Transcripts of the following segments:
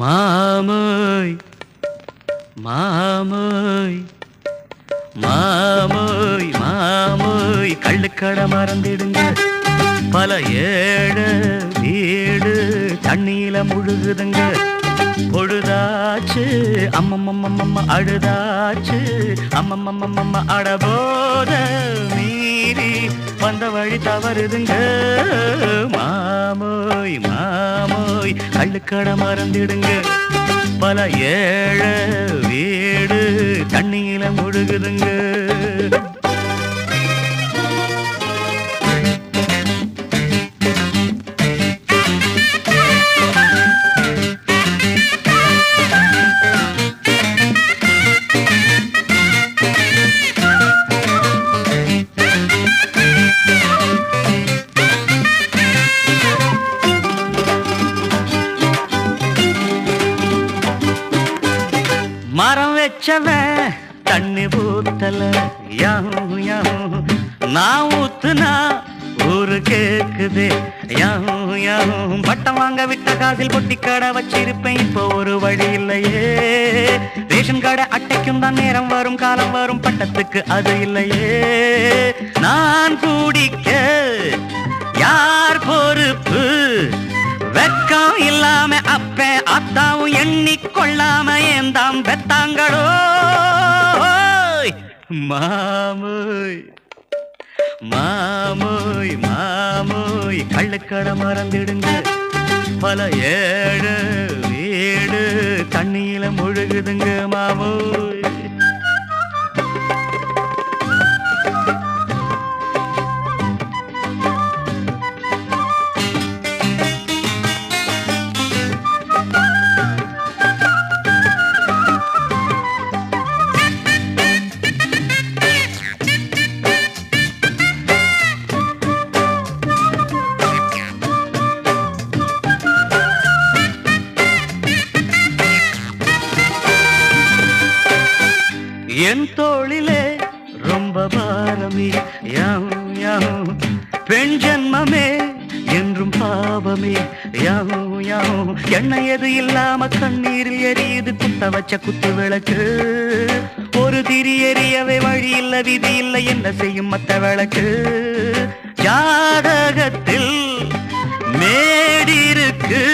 மாமோய் மாமோய் மாமோய் மாமோய் கள்ளுக்கடை மறந்திடுங்க. பல ஏழு வீடு தண்ணியில முழுகுதுங்க. பொழுதாச்சு அம்மம்மம்மம்ம அழுதாச்சு அம்மம்மம்மம்ம அடபோத. வந்த வழி தவறுதுங்க. மாமோய் மாமோய் கள்ளுக்கடை மறந்துடுங்க. பல ஏழ வீடு தண்ணியில முழுகுதுங்க. மரம் வச்சவன் தண்ணி ஊத்தல. யாவும் யாவும் நான் ஊத்துனா ஊரு கேக்குது. யாவும் யாவும் பட்டம் வாங்க விட்ட காசில் பொட்டி கடை வச்சிருப்பேன். இப்போ ஒரு வழி இல்லையே. ரேஷன் கடை அட்டைக்கும் தான் நேரம் வரும் காலம் வரும். பட்டத்துக்கு அது இல்லையே. நான் கூடிக்க யார் பொறுப்பு? வெக்கம் இல்லாம அப்ப அத்தாவும் எண்ணிக்கொள்ளாம ஏந்தாம் பெத்தாங்களோ? மாமோய்! மாமோய்! மாமோய்! கள்ளுக்கடை மறந்துடுங்க. பல ஏழு வீடு தண்ணியில முழுகுதுங்க மாமோய். என் தோளிலே ரொம்ப பாரமே. யாவும் யாவும் பெண் ஜன்மமே என்றும் பாவமே. யாவும் யாவும் எண்ணெய் எது இல்லாம கண்ணீரில் எரியுது குத்த வச்ச குத்து விளக்கு. ஒரு திரி எரியவே வழி இல்ல விதி இல்லை என்ன செய்யும் மத்த விளக்கு. ஜாதகத்தில் மேடிருக்கு.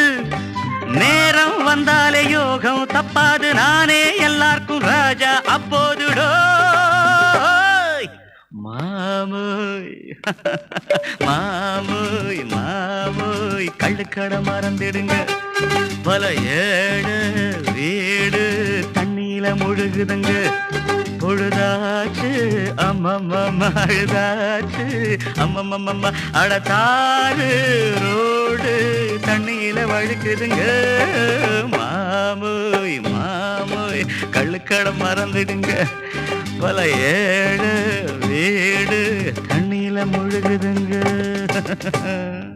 நேரம் வந்தாலே யோகம் தப்பாது நானே அப்போதுடோ. மாமோய். மாமோய் மாமோய். கள்ளுக்கடை மறந்துடுங்க. பல ஏடு வீடு தண்ணியில முழுகுதுங்க. பொழுதாச்சு அம்மம்மம்ம அழுதாச்சு அம்மம்மம்ம அடத்தாறு ரோடு தண்ணியில வழுக்குதுங்க. மாமோய் மாமோய் கள்ளுக்கடை மறந்துடுங்க. பல ஏழு வீடு தண்ணியில முழுகுதுங்க.